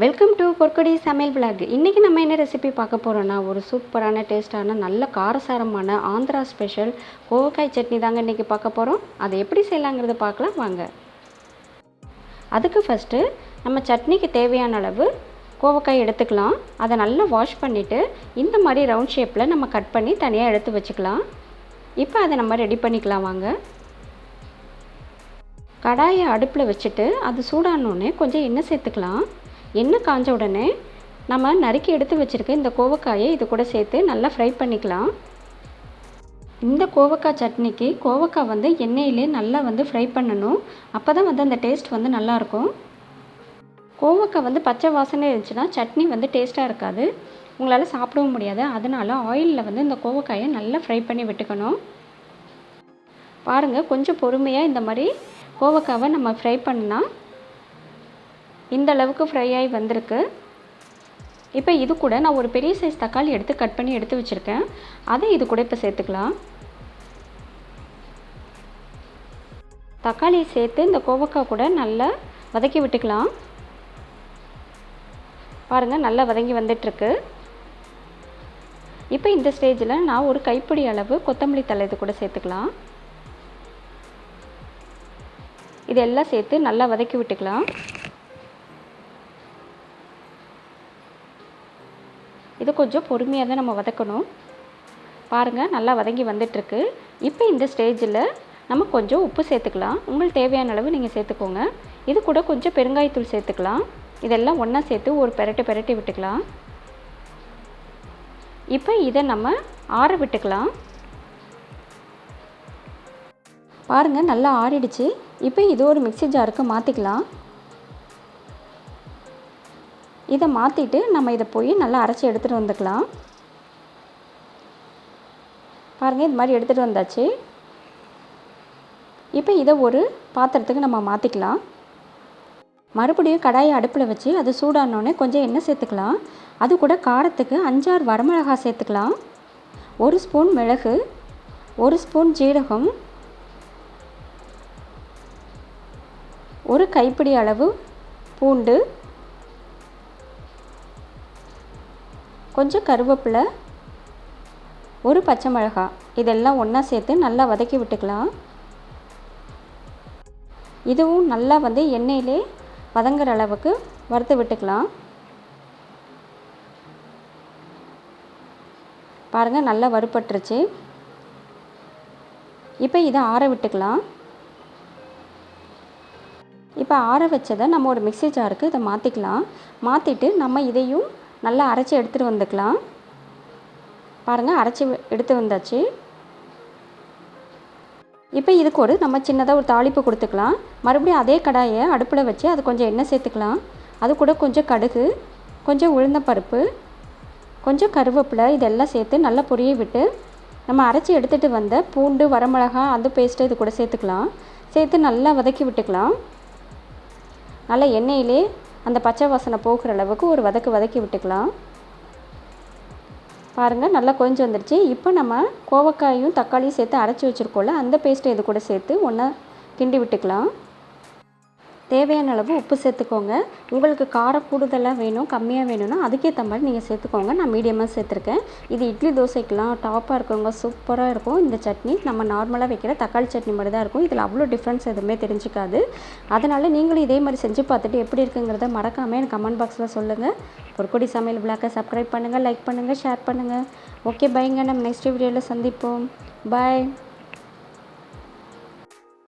Welcome to பொற்கொடி சமையல் vlog இன்றைக்கி நம்ம என்ன ரெசிபி பார்க்க போகிறோன்னா ஒரு சூப்பரான டேஸ்ட்டான நல்ல காரசாரமான ஆந்திரா ஸ்பெஷல் கோவக்காய் சட்னி தாங்க இன்றைக்கி பார்க்க போகிறோம் அதை எப்படி செய்யலாங்கிறத பார்க்கலாம் வாங்க. அதுக்கு ஃபஸ்ட்டு நம்ம சட்னிக்கு தேவையான அளவு கோவக்காய் எடுத்துக்கலாம். அதை நல்லா வாஷ் பண்ணிவிட்டு இந்த மாதிரி ரவுண்ட் ஷேப்பில் நம்ம கட் பண்ணி தனியாக எடுத்து வச்சுக்கலாம். இப்போ அதை நம்ம ரெடி பண்ணிக்கலாம் வாங்க. கடாயை அடுப்பில் வச்சுட்டு அது சூடானோடனே கொஞ்சம் எண்ணெய் சேர்த்துக்கலாம். எண்ணெய் காஞ்ச உடனே நம்ம நறுக்கி எடுத்து வச்சுருக்க இந்த கோவக்காயை இது கூட சேர்த்து நல்லா ஃப்ரை பண்ணிக்கலாம். இந்த கோவக்காய் சட்னிக்கு கோவக்காய் வந்து எண்ணெயிலே நல்லா வந்து ஃப்ரை பண்ணணும். அப்போ தான் வந்து அந்த டேஸ்ட் வந்து நல்லாயிருக்கும் கோவக்காய் வந்து பச்சை வாசனை இருந்துச்சுன்னா சட்னி வந்து டேஸ்ட்டாக இருக்காது. உங்களால் சாப்பிடவும் முடியாது. அதனால் ஆயிலில் வந்து இந்த கோவக்காயை நல்லா ஃப்ரை பண்ணி விட்டுக்கணும். பாருங்கள் கொஞ்சம் பொறுமையாக இந்த மாதிரி கோவக்காவை நம்ம ஃப்ரை பண்ணால் இந்த அளவுக்கு ஃப்ரை ஆகி வந்திருக்கு. இப்போ இது கூட நான் ஒரு பெரிய சைஸ் தக்காளி எடுத்து கட் பண்ணி எடுத்து வச்சுருக்கேன். அதை இது கூட இப்போ சேர்த்துக்கலாம். தக்காளியை சேர்த்து இந்த கோவக்காய் கூட நல்லா வதக்கி விட்டுக்கலாம். பாருங்கள் நல்லா வதங்கி வந்துட்டுருக்கு. இப்போ இந்த ஸ்டேஜில் நான் ஒரு கைப்பிடி அளவு கொத்தமல்லி தலை இது கூட சேர்த்துக்கலாம். இதெல்லாம் சேர்த்து நல்லா வதக்கி விட்டுக்கலாம். இது கொஞ்சம் பொறுமையாக தான் நம்ம வதக்கணும். பாருங்கள் நல்லா வதங்கி வந்துட்டுருக்கு. இப்போ இந்த ஸ்டேஜில் நம்ம கொஞ்சம் உப்பு சேர்த்துக்கலாம். உங்களுக்கு தேவையான அளவு நீங்கள் சேர்த்துக்கோங்க. இது கூட கொஞ்சம் பெருங்காயத்தூள் சேர்த்துக்கலாம். இதெல்லாம் ஒன்றா சேர்த்து ஒரு பெரட்டு பெரட்டி விட்டுக்கலாம். இப்போ இதை நம்ம ஆற விட்டுக்கலாம். பாருங்கள் நல்லா ஆறிடுச்சு. இப்போ இது ஒரு மிக்சி ஜாருக்கு மாற்றிக்கலாம் இதை மாற்றிட்டு நம்ம இதை போய் நல்லா அரைச்சி எடுத்துகிட்டு வந்துக்கலாம். பாருங்கள் இது மாதிரி எடுத்துகிட்டு வந்தாச்சு. இப்போ இதை ஒரு பாத்திரத்துக்கு நம்ம மாற்றிக்கலாம் மறுபடியும் கடாயை அடுப்பில் வச்சு அது சூடானோடனே கொஞ்சம் எண்ணெய் சேர்த்துக்கலாம். அது கூட காரத்துக்கு அஞ்சாறு வரமிளகா சேர்த்துக்கலாம். ஒரு ஸ்பூன் மிளகு ஒரு ஸ்பூன் ஜீரகம் ஒரு கைப்பிடி அளவு பூண்டு கொஞ்சம் கருவேப்பிலை ஒரு பச்சை மிளகா இதெல்லாம் ஒன்றா சேர்த்து நல்லா வதக்கி விட்டுக்கலாம். இதுவும் நல்லா வந்து எண்ணெயிலே வதங்குற அளவுக்கு வறுத்து விட்டுக்கலாம். பாருங்கள் நல்லா வறுபட்டுருச்சு. இப்போ இதை ஆற விட்டுக்கலாம். இப்போ ஆற வச்சதை நம்ம ஒரு மிக்சி ஜாருக்கு இதை மாற்றிக்கலாம் மாற்றிட்டு நம்ம இதையும் நல்லா அரைச்சி எடுத்துகிட்டு வந்துக்கலாம். பாருங்கள் அரைச்சி எடுத்து வந்தாச்சு. இப்போ இதுக்கு ஒரு நம்ம சின்னதாக ஒரு தாளிப்பு கொடுத்துக்கலாம். மறுபடியும் அதே கடாயை அடுப்பில் வச்சு அது கொஞ்சம் எண்ணெய் சேர்த்துக்கலாம். அது கூட கொஞ்சம் கடுகு கொஞ்சம் உளுந்தப்பருப்பு கொஞ்சம் கருவேப்பிலை இதெல்லாம் சேர்த்து நல்லா பொரிய விட்டு நம்ம அரைச்சி எடுத்துகிட்டு வந்த பூண்டு வரமிளகா அந்த பேஸ்ட்டு இது கூட சேர்த்துக்கலாம். சேர்த்து நல்லா வதக்கி விட்டுக்கலாம். நல்லா எண்ணெயிலே அந்த பச்சை வாசனை போகிற அளவுக்கு ஒரு வதக்கு வதக்கி விட்டுக்கலாம். பாருங்கள் நல்லா கொஞ்சம் வந்துடுச்சு இப்போ நம்ம கோவக்காயும் தக்காளியும் சேர்த்து அரைச்சி வச்சுருக்கோம்ல அந்த பேஸ்ட்டை இது கூட சேர்த்து ஒன்றா கிண்டி விட்டுக்கலாம். தேவையான அளவு உப்பு சேர்த்துக்கோங்க. உங்களுக்கு காரம் கூடுதலாக வேணும் கம்மியாக வேணும்னா அதுக்கேற்ற மாதிரி நீங்கள் சேர்த்துக்கோங்க. நான் மீடியமாக சேர்த்துருக்கேன். இது இட்லி தோசைக்கெலாம் டாப்பாக இருக்கவங்க சூப்பராக இருக்கும். இந்த சட்னி நம்ம நார்மலாக வைக்கிற தக்காளி சட்னி மாதிரி தான் இருக்கும். இதில் அவ்வளோ டிஃப்ரென்ஸ் எதுவுமே தெரிஞ்சிக்காது. அதனால் நீங்களும் இதே மாதிரி செஞ்சு பார்த்துட்டு எப்படி இருக்குங்கிறத மறக்காமல் எனக்கு கமெண்ட் பாக்ஸில் சொல்லுங்கள் பொற்கொடி சமையல் விழாக்கை சப்ஸ்கிரைப் பண்ணுங்கள் லைக் பண்ணுங்கள் ஷேர் பண்ணுங்கள் ஓகே பைங்க நம்ம நெக்ஸ்ட் வீடியோவில் சந்திப்போம். பாய்